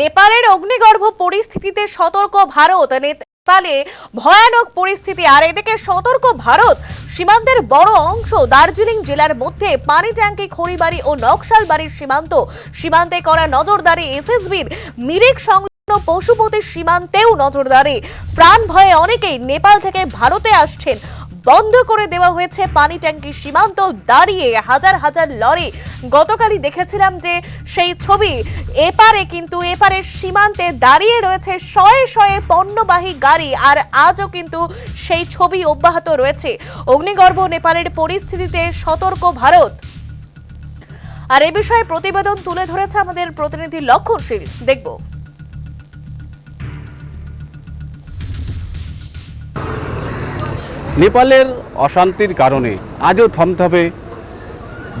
নেপালের অগ্নিগর্ভ পরিস্থিতিতে সতর্ক ভারত। নেপালে ভয়ানক পরিস্থিতি, আর এদিকে সতর্ক ভারত সীমান্তের বড় অংশ দার্জিলিং জেলার মধ্যে পানি ট্যাঙ্কি, খড়িবাড়ি ও নকশাল বাড়ির সীমান্ত। সীমান্তে করা নজরদারি এসএসবির মিরিক সংলগ্ন পশুপতি সীমান্তেও নজরদারি। প্রাণ ভয়ে অনেকেই নেপাল থেকে ভারতে আসছেন। বন্ধ করে দেওয়া হয়েছে পানি ট্যাঙ্কি সীমান্ত দাঁড়িয়ে হাজার হাজার লরি। গতকালই দেখেছিলাম যে সেই ছবি এপারে কিন্তু এপারে সীমান্তে দাঁড়িয়ে রয়েছে শয়ে শয়ে পণ্যবাহী গাড়ি, আর আজও কিন্তু সেই ছবি অব্যাহত রয়েছে। অগ্নিগর্ভ নেপালের পরিস্থিতিতে সতর্ক ভারত। আর এ বিষয়ে প্রতিবেদন তুলে ধরেছে আমাদের প্রতিনিধি লক্ষণশীল দেখব। নেপালের অশান্তির কারণে আজও থমথমে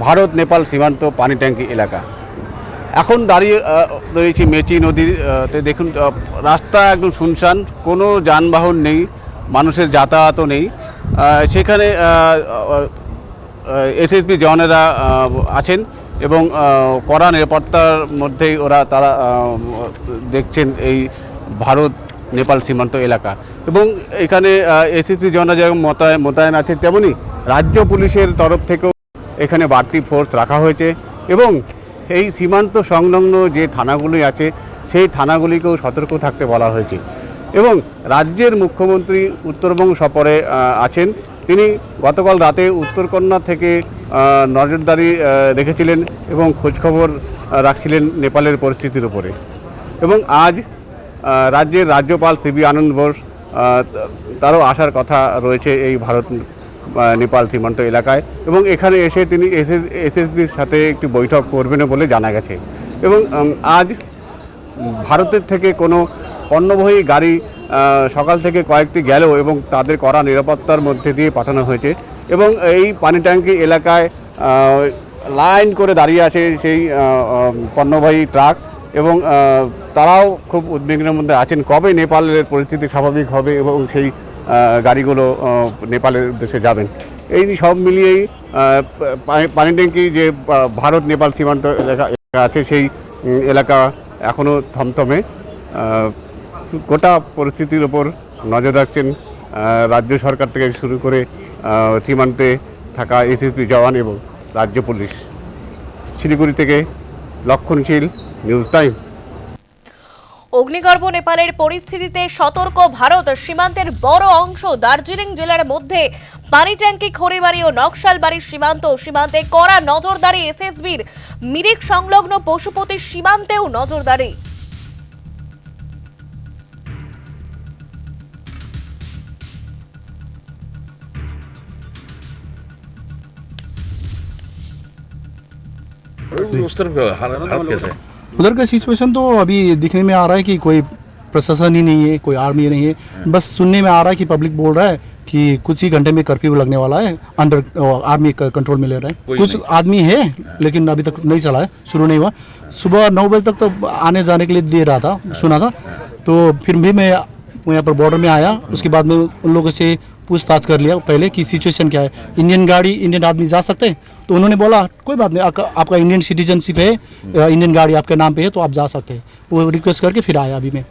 ভারত, নেপাল সীমান্ত পানি ট্যাঙ্কি এলাকা। এখন দাঁড়িয়ে রয়েছি মেচি নদীতে। দেখুন রাস্তা একদম শুনশান, কোনো যানবাহন নেই, মানুষের যাতায়াতও নেই। সেখানে এসএসপি জওয়ানেরা আছেন এবং কড়া নিরাপত্তার মধ্যেই ওরা তারা দেখছেন এই ভারত নেপাল সীমান্ত এলাকা। এবং এখানে এসএসপি জওয়ানরা যেরকম মোতায়েন মোতায়েন আছে তেমনি রাজ্য পুলিশের তরফ থেকেও এখানে বাড়তি ফোর্স রাখা হয়েছে এবং এই সীমান্ত সংলগ্ন যে থানাগুলি আছে, সেই থানাগুলিকেও সতর্ক থাকতে বলা হয়েছে। এবং রাজ্যের মুখ্যমন্ত্রী উত্তরবঙ্গ সফরে আছেন। তিনি গতকাল রাতে উত্তরকন্যা থেকে নজরদারি রেখেছিলেন এবং খোঁজখবর রাখছিলেন নেপালের পরিস্থিতির উপরে। এবং আজ রাজ্যের রাজ্যপাল সিবি আনন্দ বোস তারও আসার কথা রয়েছে এই ভারত নেপাল সীমান্ত এলাকায়। এবং এখানে এসে তিনি এসএসবির সাথে একটি বৈঠক করবেন বলে জানা গেছে। এবং আজ ভারতের থেকে কোনো পণ্যবহী গাড়ি সকাল থেকে কয়েকটি গেল এবং তাদের করা নিরাপত্তার মধ্যে দিয়ে পাঠানো হয়েছে। এবং এই পানি ট্যাঙ্কি এলাকায় লাইন করে দাঁড়িয়ে আছে সেই পণ্যবাহী ট্রাক। এবং তারাও খুব উদ্বিগ্নের মধ্যে আছেন। কবে নেপালের পরিস্থিতি স্বাভাবিক হবে এবং সেই গাড়িগুলো নেপালের উদ্দেশ্যে যাবেন? এই সব মিলিয়েই পানি ট্যাঙ্কি যে ভারত, নেপাল সীমান্ত এলাকা আছে, সেই এলাকা এখনও থমথমে। গোটা পরিস্থিতির ওপর নজর রাখছেন রাজ্য সরকার থেকে শুরু করে সীমান্তে থাকা এসএসপি জওয়ান এবং রাজ্য পুলিশ। শিলিগুড়ি থেকে লক্ষণশীল নিউজ টাইম অগ্নিগর্ভ নেপালের পরিস্থিতিতে সতর্ক ভারত সীমান্তের বড় অংশ দার্জিলিং জেলার মধ্যে পানি ট্যাঙ্কি খড়িবাড়ি ও নকশালবাড়ির সীমান্ত সীমান্তে কড়া নজরদারি এসএসবির মিরিক সংলগ্ন পশুপতির সীমান্তেও নজরদারি उस तरफ का हाल- हालत कैसा है उधर का सिचुएशन तो अभी दिखने में आ रहा है कि कोई प्रशासन ही नहीं है कोई आर्मी नहीं है। बस सुनने में आ रहा है कि पब्लिक बोल रहा है कि कुछ ही घंटे में कर्फ्यू लगने वाला है अंडर आर्मी कंट्रोल में ले रहा है। कुछ आदमी है लेकिन अभी तक नहीं चला है शुरू नहीं हुआ। सुबह नौ बजे तक तो आने जाने के लिए दे रहा था सुना था। तो फिर भी मैं यहाँ पर बॉर्डर में आया उसके बाद में उन लोगों से पूछताछ कर लिया पहले कि सिचुएशन क्या है इंडियन गाड़ी इंडियन आदमी जा सकते हैं तो उन्होंने बोला कोई बात नहीं आपका आपका इंडियन सिटीजनशिप है अ, इंडियन गाड़ी आपके नाम पे है तो आप जा सकते हैं वो रिक्वेस्ट करके फिर आया अभी मैं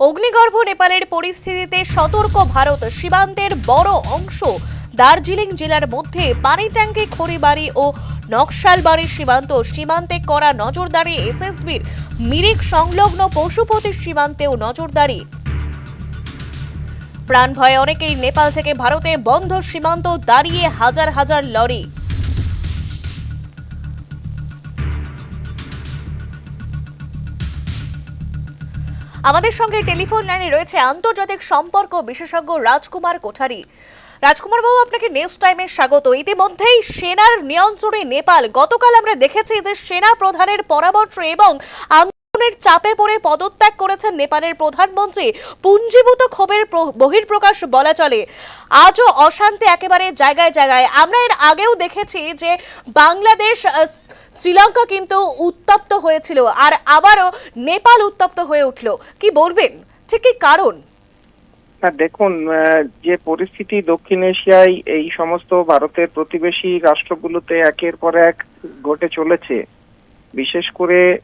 অগ্নিগর্ভ নেপালের পরিস্থিতিতে সতর্ক ভারত সীমান্তের বড় অংশ দার্জিলিং জেলার মধ্যে পানি ট্যাঙ্কি খড়িবাড়ি ও নকশালবাড়ি সীমান্ত সীমান্তে করা নজরদারি এসএসবির মিরিক সংলগ্ন পশুপতির সীমান্তেও নজরদারি প্রাণ ভয়ে অনেকেই নেপাল থেকে ভারতে বন্ধ সীমান্ত দাঁড়িয়ে হাজার হাজার লরি। আমাদের সঙ্গে টেলিফোন লাইনে রয়েছে আন্তর্জাতিক সম্পর্ক বিশেষজ্ঞ রাজকুমার কোঠারি। রাজকুমার বাবু, আপনাকে নিউজ টাইমে স্বাগত। ইতিমধ্যেই সেনার নিয়ন্ত্রণে নেপাল। গতকাল আমরা দেখেছি যে সেনা প্রধানের পরামর্শ এবং আন্দোলনের চাপে পড়ে পদত্যাগ করেছেন নেপালের প্রধানমন্ত্রী। পুঞ্জীভূত ক্ষোভের প্র- বহির্প্রকাশ বলা চলে। আজও অশান্তি একেবারে জায়গায় জায়গায়। আমরা এর আগেও দেখেছি যে বাংলাদেশ শ্রীলঙ্কা কিন্তু উত্তপ্ত হয়েছিল আর আবারও নেপাল উত্তপ্ত হয়ে উঠল। কি বলবেন? ঠিক কারণ? দেখুন যে পরিস্থিতি দক্ষিণ এশিয়ায় এই সমস্ত ভারতের প্রতিবেশী রাষ্ট্রগুলোতে একের পর এক ঘটে চলেছে বিশেষ করে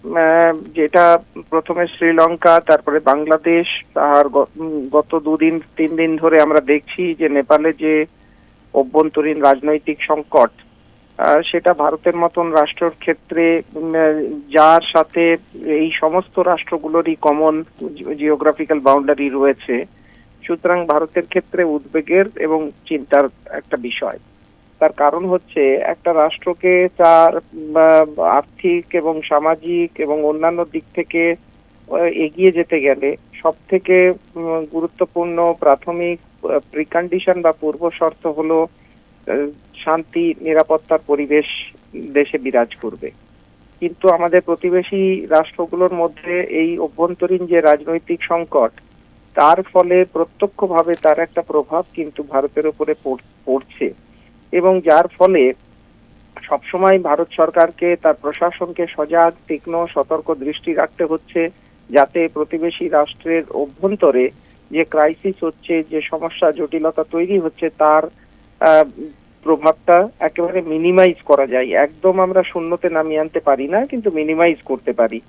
যেটা প্রথমে শ্রীলঙ্কা, তারপরে বাংলাদেশ গ- গত দুদিন, তিন দিন ধরে আমরা দেখছি যে নেপালে যে অভ্যন্তরীণ রাজনৈতিক সংকট সেটা ভারতের মতন রাষ্ট্রের ক্ষেত্রে যার সাথে এই সমস্ত রাষ্ট্রগুলোরই কমন জিওগ্রাফিক্যাল বাউন্ডারি রয়েছে। সুতরাং ভারতের ক্ষেত্রে উদ্বেগের এবং চিন্তার একটা বিষয়। তার কারণ হচ্ছে একটা রাষ্ট্রকে তার আর্থিক এবং সামাজিক এবং অন্যান্য দিক থেকে এগিয়ে যেতে গেলে সব থেকে গুরুত্বপূর্ণ প্রাথমিক প্রিকন্ডিশন বা পূর্ব শর্ত হলো শান্তি, নিরাপত্তার পরিবেশ দেশে বিরাজ করবে। কিন্তু আমাদের প্রতিবেশী রাষ্ট্রগুলোর মধ্যে এই অভ্যন্তরীণ যে রাজনৈতিক সংকট, তার ফলে প্রত্যক্ষভাবে তার একটা প্রভাব কিন্তু ভারতের উপরে পড়ছে। এবং যার ফলে সবসময় ভারত সরকারকে, তার প্রশাসনকে সজাগ, তীক্ষ্ণ, সতর্ক দৃষ্টি রাখতে হচ্ছে, যাতে প্রতিবেশী রাষ্ট্রের অভ্যন্তরে যে ক্রাইসিস হচ্ছে, যে সমস্যা, জটিলতা তৈরি হচ্ছে, তার প্রভাবটা একেবারে মিনিমাইজ করা যায়। একদম আমরা শূন্যতে নামিয়ে আনতে পারি না, কিন্তু মিনিমাইজ করতে পারি।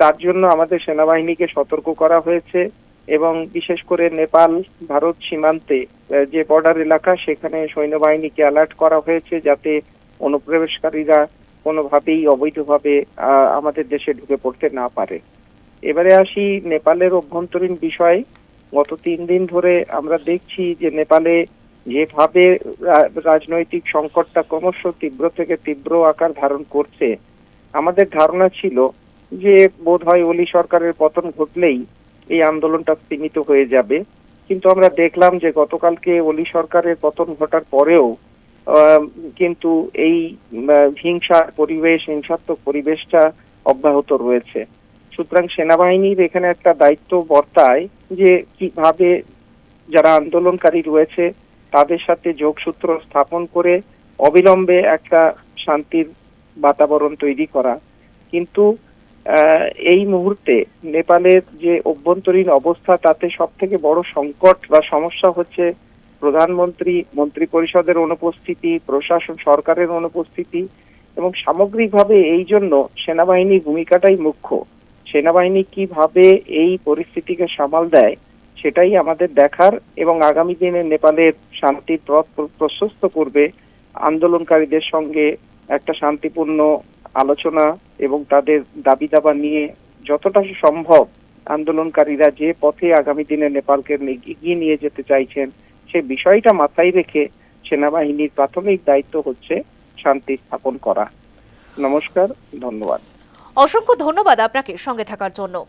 তার জন্য আমাদের সেনাবাহিনীকে সতর্ক করা হয়েছে। এবং বিশেষ করে নেপাল, ভারত সীমান্তে যে বর্ডার এলাকা, সেখানে সৈন্যবাহিনীকে অ্যালার্ট করা হয়েছে যাতে অনুপ্রবেশকারীরা কোনোভাবেই অবৈধভাবে আমাদের দেশে ঢুকে পড়তে না পারে। এবারে আসি নেপালের অভ্যন্তরীণ বিষয়। গত তিন দিন ধরে আমরা দেখছি যে নেপালে যেভাবে রাজনৈতিক সংকটটা ক্রমশ তীব্র থেকে তীব্র আকার ধারণ করছে, আমাদের ধারণা ছিল যে বোধ হয় ওলি সরকারের পতন ঘটলেই এই আন্দোলনটা স্তীমিত হয়ে যাবে। কিন্তু আমরা দেখলাম যে গতকালকে অলি সরকারের পতন ঘটার পরেও কিন্তু এই হিংসার পরিবেশ, হিংসাত্মক পরিবেশটা অব্যাহত রয়েছে। সুতরাং সেনাবাহিনীর এখানে একটা দায়িত্ব বর্তায় যে কীভাবে যারা আন্দোলনকারী রয়েছে, তাদের সাথে যোগসূত্র স্থাপন করে অবিলম্বে একটা শান্তির বাতাবরণ তৈরি করা। কিন্তু এই মুহূর্তে নেপালের যে অভ্যন্তরীণ অবস্থা, তাতে সব থেকে বড় সংকট বা সমস্যা হচ্ছে প্রধানমন্ত্রী মন্ত্রী পরিষদের অনুপস্থিতি, প্রশাসন, সরকারের অনুপস্থিতি এবং সামগ্রিকভাবে এই জন্য সেনাবাহিনীর ভূমিকাটাই মুখ্য। সেনাবাহিনী কীভাবে এই পরিস্থিতিকে সামাল দেয়, সেটাই আমাদের দেখার এবং আগামী দিনে নেপালের শান্তির পথ প্রশস্ত করবে আন্দোলনকারীদের সঙ্গে একটা শান্তিপূর্ণ আলোচনা এবং তাদের দাবি দাবা নিয়ে যতটা সম্ভব আন্দোলনকারীরা যে পথে আগামী দিনে নেপালকে এগিয়ে নিয়ে যেতে চাইছেন, সে বিষয়টা মাথায় রেখে সেনাবাহিনীর প্রাথমিক দায়িত্ব হচ্ছে শান্তি স্থাপন করা। নমস্কার, ধন্যবাদ। অসংখ্য ধন্যবাদ আপনাকে সঙ্গে থাকার জন্য।